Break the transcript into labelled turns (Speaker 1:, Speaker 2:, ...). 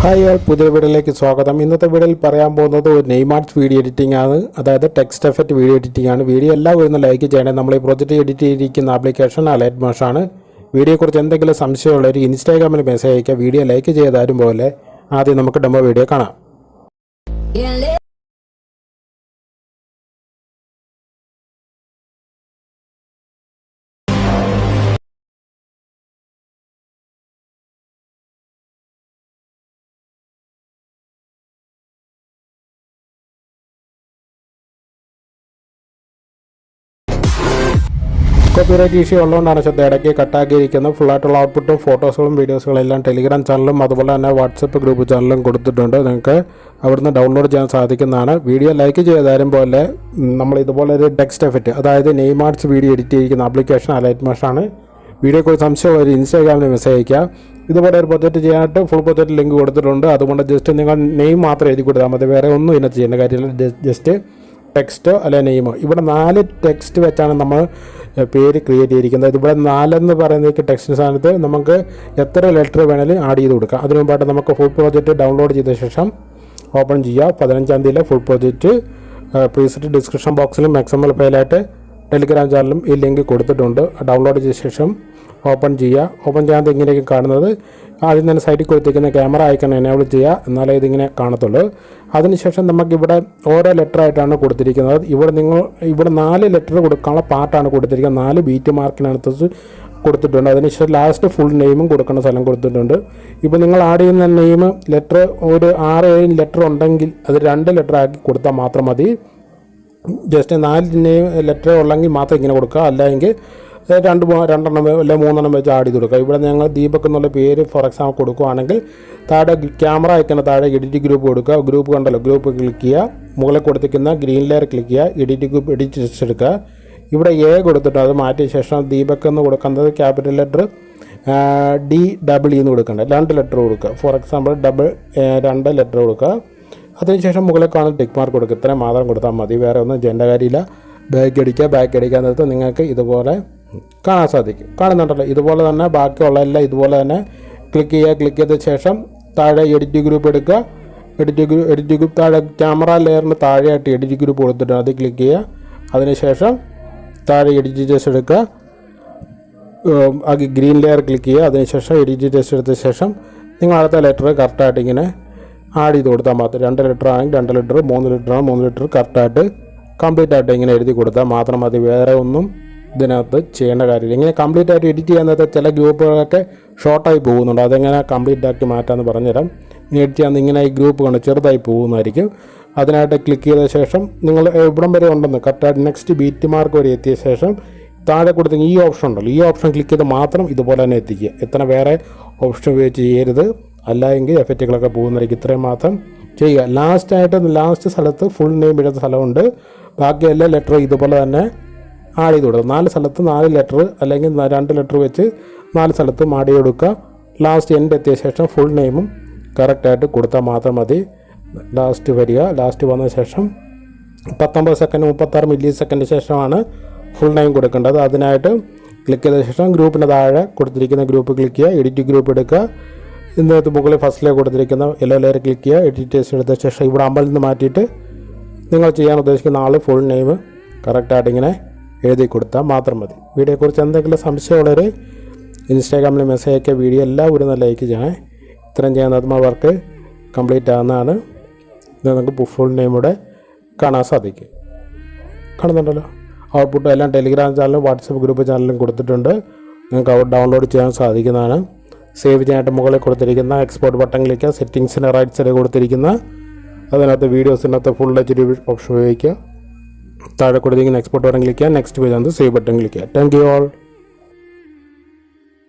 Speaker 1: Hi ആൾ പുതിയ വീഡിയോയിലേക്ക് സ്വാഗതം. ഇന്നത്തെ വീഡിയോയിൽ പറയാൻ പോകുന്നത് ഒരു നെയ്മാർട്സ് വീഡിയോ എഡിറ്റിംഗ് ആണ്. അതായത് ടെക്സ്റ്റ് എഫക്റ്റ് വീഡിയോ എഡിറ്റിംഗ് ആണ്. വീഡിയോ എല്ലാവരും ഒന്ന് ലൈക്ക് ചെയ്യണേ. നമ്മൾ ഈ പ്രോജക്റ്റ് എഡിറ്റ് ചെയ്തിരിക്കുന്ന ആപ്ലിക്കേഷൻ അലേറ്റ് മോഷാണ് വീഡിയോയെക്കുറിച്ച് എന്തെങ്കിലും സംശയമുള്ളവർ ഇൻസ്റ്റാഗ്രാമിൽ മെസ്സേജ് അയക്കുക. വീഡിയോ ലൈക്ക് ചെയ്താലും പോലെ ആദ്യം നമുക്ക് ഡെമോ വീഡിയോ കാണാം. കോപ്പിറൈറ്റ് ഇഷ്യൂ ഉള്ളതുകൊണ്ടാണ് ശ്രദ്ധ ഇടയ്ക്ക് കട്ടാക്കിയിരിക്കുന്നത് ഫുള്ളായിട്ടുള്ള ഔട്ട്പുട്ടും ഫോട്ടോസുകളും വീഡിയോസുകളും എല്ലാം ടെലിഗ്രാം ചാനലും അതുപോലെ തന്നെ വാട്സപ്പ് ഗ്രൂപ്പ് ചാനലും കൊടുത്തിട്ടുണ്ട്. നിങ്ങൾക്ക് അവിടുന്ന് ഡൗൺലോഡ് ചെയ്യാൻ സാധിക്കുന്നതാണ്. വീഡിയോ ലൈക്ക് ചെയ്താലും പോലെ നമ്മൾ ഇതുപോലെ ഒരു ടെക്സ്റ്റ് എഫക്റ്റ് അതായത് നെയ്മാർട്സ് വീഡിയോ എഡിറ്റ് ചെയ്തിരിക്കുന്ന ആപ്ലിക്കേഷൻ അലൈറ്റ് മാഷാണ് വീഡിയോക്കുറിച്ച് സംശയം ഒരു ഇൻസ്റ്റാഗ്രാമിൽ മെസ്സേജ് അയക്കുക ഇതുപോലെ ഒരു പ്രൊജക്റ്റ് ചെയ്യാനായിട്ട് ഫുൾ പ്രൊജക്റ്റ് ലിങ്ക് കൊടുത്തിട്ടുണ്ട്. അതുകൊണ്ട് ജസ്റ്റ് നിങ്ങൾ നെയിം മാത്രം എഴുതി കൊടുത്താൽ മതി. വേറെ ഒന്നും ഇതിനകത്ത് ചെയ്യേണ്ട കാര്യമില്ല. ജസ്റ്റ് ടെക്സ്റ്റോ അല്ലെങ്കിൽ നെയിമോ ഇവിടെ നാല് ടെക്സ്റ്റ് വെച്ചാണ് നമ്മൾ പേര് ക്രിയേറ്റ് ചെയ്തിരിക്കുന്നത്. ഇതിവിടെ നാലെന്ന് പറയുന്ന ടെക്സ്റ്റ് സ്ഥാനത്ത് നമുക്ക് എത്ര ലെറ്റർ വേണേലും ആഡ് ചെയ്ത് കൊടുക്കാം. അതിനു മുമ്പായിട്ട് നമുക്ക് ഫുൾ പ്രോജക്റ്റ് ഡൗൺലോഡ് ചെയ്ത ശേഷം ഓപ്പൺ ചെയ്യുക പതിനഞ്ചാം തീയതിയിലെ ഫുൾ പ്രോജക്റ്റ് പ്രീസെറ്റ് ഡിസ്ക്രിപ്ഷൻ ബോക്സിലും മാക്സിമൽ ഫയലായിട്ട് ടെലിഗ്രാം ചാനലും ഈ ലിങ്ക് കൊടുത്തിട്ടുണ്ട്. ഡൗൺലോഡ് ചെയ്ത ശേഷം ഓപ്പൺ ചെയ്യുക. ഓപ്പൺ ചെയ്യാതെ ഇങ്ങനെയൊക്കെ കാണുന്നത് ആദ്യം തന്നെ സൈറ്റിൽ കൊടുത്തിരിക്കുന്ന ക്യാമറ ഐക്കൺ എനേബിൾ ചെയ്യുക. എന്നാലേ ഇതിങ്ങനെ കാണത്തുള്ളൂ. അതിനുശേഷം നമുക്കിവിടെ ഓരോ ലെറ്റർ ആയിട്ടാണ് കൊടുത്തിരിക്കുന്നത്. ഇവിടെ നിങ്ങൾ ഇവിടെ നാല് ലെറ്റർ കൊടുക്കാനുള്ള പാർട്ടാണ് കൊടുത്തിരിക്കുന്നത്. നാല് ബീറ്റ് മാർക്കിനകത്ത് കൊടുത്തിട്ടുണ്ട്. അതിനുശേഷം ലാസ്റ്റ് ഫുൾ നെയിമും കൊടുക്കുന്ന സ്ഥലം കൊടുത്തിട്ടുണ്ട്. ഇപ്പോൾ നിങ്ങൾ ആഡ് ചെയ്യുന്ന നെയിം ലെറ്റർ ഒരു ആറ് ഏഴ് ലെറ്റർ ഉണ്ടെങ്കിൽ അത് രണ്ട് ലെറ്റർ ആക്കി കൊടുത്താൽ മാത്രം മതി. ജസ്റ്റ് നാല് നെയിം ലെറ്റർ ഉള്ളെങ്കിൽ മാത്രം ഇങ്ങനെ കൊടുക്കുക. അല്ലെങ്കിൽ രണ്ട് രണ്ടെണ്ണം അല്ലെങ്കിൽ മൂന്നെണ്ണം വെച്ച് ആടി കൊടുക്കുക. ഇവിടെ ഞങ്ങൾ ദീപക് എന്നുള്ള പേര് ഫോർ എക്സാമ്പിൾ കൊടുക്കുകയാണെങ്കിൽ താഴെ ക്യാമറ അയക്കുന്ന താഴെ എഡിറ്റ് ഗ്രൂപ്പ് കൊടുക്കുക. ഗ്രൂപ്പ് കണ്ടല്ലോ. ഗ്രൂപ്പ് ക്ലിക്ക് ചെയ്യുക. മുകളിൽ കൊടുത്തിരിക്കുന്ന ഗ്രീൻ ലെയർ ക്ലിക്ക് ചെയ്യുക. എഡിറ്റ് ഗ്രൂപ്പ് എഡിറ്റ് ലിസ്റ്റ് എടുക്കുക. ഇവിടെ എ കൊടുത്തിട്ട് അത് മാറ്റിയ ശേഷം ദീപക് എന്ന് കൊടുക്കുന്നത് ക്യാപിറ്റൽ ലെറ്റർ ഡി ഡബിൾ എന്ന് കൊടുക്കേണ്ടത് രണ്ട് ലെറ്റർ കൊടുക്കുക. ഫോർ എക്സാമ്പിൾ ഡബിൾ രണ്ട് ലെറ്റർ കൊടുക്കുക. അതിനുശേഷം മുകളിൽ കാണുന്ന ടിക്ക് മാർക്ക് കൊടുക്കുക. ഇത്രയും മാത്രം കൊടുത്താൽ മതി. വേറെ ഒന്നും ചെയ്യേണ്ട കാര്യമില്ല. ബാക്ക് അടിക്കുക. ബാക്ക് അടിക്കാൻ നേരത്ത് നിങ്ങൾക്ക് ഇതുപോലെ കാണാൻ സാധിക്കും. കാണുന്നുണ്ടല്ലോ. ഇതുപോലെ തന്നെ ബാക്കിയുള്ള എല്ലാം ഇതുപോലെ തന്നെ ക്ലിക്ക് ചെയ്യുക ക്ലിക്ക് ചെയ്ത ശേഷം താഴെ എഡിറ്റ് ഗ്രൂപ്പ് എടുക്കുക. എഡിറ്റ് ഗ്രൂപ്പ് എഡിറ്റ് ഗ്രൂപ്പ് താഴെ ക്യാമറ ലെയറിന് താഴെയായിട്ട് എഡിറ്റ് ഗ്രൂപ്പ് കൊടുത്തിട്ട് അത് ക്ലിക്ക് ചെയ്യുക. അതിനുശേഷം താഴെ എഡിറ്റ് ടെസ്റ്റ് എടുക്കുക. ഉം, ആ ഗ്രീൻ ലെയർ ക്ലിക്ക് ചെയ്യുക. അതിനുശേഷം എഡിറ്റ് ടെസ്റ്റ് എടുത്ത ശേഷം നിങ്ങൾ അടുത്ത ലെറ്റർ കറക്റ്റായിട്ട് ഇങ്ങനെ ആഡ് ചെയ്ത് കൊടുത്താൽ മാത്രം രണ്ട് ലെറ്റർ ആണെങ്കിൽ രണ്ട് ലെറ്റർ മൂന്ന് ലെറ്റർ ആണ് മൂന്ന് ലെറ്റർ കറക്റ്റായിട്ട് കംപ്ലീറ്റ് ആയിട്ട് ഇങ്ങനെ എഴുതി കൊടുത്താൽ മാത്രം മതി. വേറെ ഒന്നും ഇതിനകത്ത് ചെയ്യേണ്ട കാര്യമില്ല. ഇങ്ങനെ കംപ്ലീറ്റ് ആയിട്ട് എഡിറ്റ് ചെയ്യാൻ ചില ഗ്രൂപ്പുകളൊക്കെ ഷോർട്ടായി പോകുന്നുണ്ട്. അതെങ്ങനെ കംപ്ലീറ്റ് ആക്കി മാറ്റാമെന്ന് പറഞ്ഞുതരാം. എഡിറ്റ് ചെയ്യാൻ ഇങ്ങനെ ഈ ഗ്രൂപ്പ് കൊണ്ട് ചെറുതായി പോകുന്നതായിരിക്കും. അതിനായിട്ട് ക്ലിക്ക് ചെയ്ത ശേഷം നിങ്ങൾ ഇവിടം വരെ ഉണ്ടെന്ന് കറക്റ്റായിട്ട് നെക്സ്റ്റ് ബീറ്റ് മാർക്ക് വരെ എത്തിയ ശേഷം താഴെ കൊടുത്ത ഈ ഓപ്ഷൻ ഉണ്ടല്ലോ. ഈ ഓപ്ഷൻ ക്ലിക്ക് ചെയ്ത് മാത്രം ഇതുപോലെ തന്നെ എത്തിക്കുക. എത്ര വേറെ ഓപ്ഷൻ ഉപയോഗിച്ച് ചെയ്യരുത്. അല്ല എങ്കിൽ എഫക്റ്റുകളൊക്കെ പോകുന്നതായിരിക്കും. ഇത്രയും മാത്രം ചെയ്യുക. ലാസ്റ്റായിട്ട് ലാസ്റ്റ് സ്ഥലത്ത് ഫുൾ നെയിം ഇടുന്ന സ്ഥലമുണ്ട്. ബാക്കി എല്ലാ ലെറ്ററും ഇതുപോലെ തന്നെ ആഡ് ചെയ്ത് കൊടുക്കുക. നാല് സ്ഥലത്ത് നാല് ലെറ്റർ അല്ലെങ്കിൽ രണ്ട് ലെറ്റർ വെച്ച് നാല് സ്ഥലത്തും ആഡ് ചെയ്ത് കൊടുക്കുക. ലാസ്റ്റ് എൻഡ് എത്തിയ ശേഷം ഫുൾ നെയിമും കറക്റ്റായിട്ട് കൊടുത്താൽ മാത്രം മതി. ലാസ്റ്റ് വരിക. ലാസ്റ്റ് വന്ന ശേഷം പത്തൊമ്പത് സെക്കൻഡ് മുപ്പത്താറ് മില്ലി സെക്കൻഡ് ശേഷമാണ് ഫുൾ നെയിം കൊടുക്കേണ്ടത്. അതിനായിട്ട് ക്ലിക്ക് ചെയ്ത ശേഷം ഗ്രൂപ്പിന് താഴെ കൊടുത്തിരിക്കുന്ന ഗ്രൂപ്പ് ക്ലിക്ക് ചെയ്യുക. എഡിറ്റ് ഗ്രൂപ്പ് എടുക്കുക. ഇന്നത്തെ മുകളിൽ ഫസ്റ്റിലെ കൊടുത്തിരിക്കുന്ന യെല്ലോ ലെയർ ക്ലിക്ക് ചെയ്യുക. എഡിറ്റേഴ്സ് എടുത്ത ശേഷം ഇവിടെ അമ്പലത്തിൽ നിന്ന് മാറ്റിയിട്ട് നിങ്ങൾ ചെയ്യാൻ ഉദ്ദേശിക്കുന്ന ആൾ ഫുൾ നെയിം കറക്റ്റായിട്ട് ഇങ്ങനെ എഴുതി കൊടുത്താൽ മാത്രം മതി. വീഡിയോയെക്കുറിച്ച് എന്തെങ്കിലും സംശയമുള്ളവർ ഇൻസ്റ്റാഗ്രാമിൽ മെസ്സേജ് അയക്കുക. വീഡിയോ എല്ലാം ഒരു നല്ല ലൈക്ക് ചെയ്യണേ. ഇത്രയും ചെയ്യാൻ നമ്മൾ വർക്ക് കംപ്ലീറ്റ് ആകുന്നതാണ് ഇത് നമുക്ക് ഫുൾ നെയിമൂടെ കാണാൻ സാധിക്കും. കാണുന്നുണ്ടല്ലോ. ഔട്ട്പുട്ട് എല്ലാം ടെലിഗ്രാം ചാനലും വാട്സപ്പ് ഗ്രൂപ്പ് ചാനലും കൊടുത്തിട്ടുണ്ട്. നിങ്ങൾക്ക് അവിടെ ഡൗൺലോഡ് ചെയ്യാൻ സാധിക്കുന്നതാണ്. സേവ് ചെയ്യാനായിട്ട് മുകളിൽ കൊടുത്തിരിക്കുന്ന എക്സ്പോർട്ട് ബട്ടൺ ക്ലിക്കുക സെറ്റിങ്സിന്റെ റൈറ്റ് സൈഡ് കൊടുത്തിരിക്കുന്ന അതിനകത്ത് വീഡിയോസിനകത്ത് ഫുൾ എച്ച് ഡി ഓപ്ഷൻ ഉപയോഗിക്കുക. താഴെ കൊടുത്തിരിക്കുന്ന എക്സ്പോർട്ട് ബട്ടൺ ക്ലിക്കുക നെക്സ്റ്റ് പേജ് ആണ് സേവ് ബട്ടൺ ക്ലിക്കുക താങ്ക് യു ഓൾ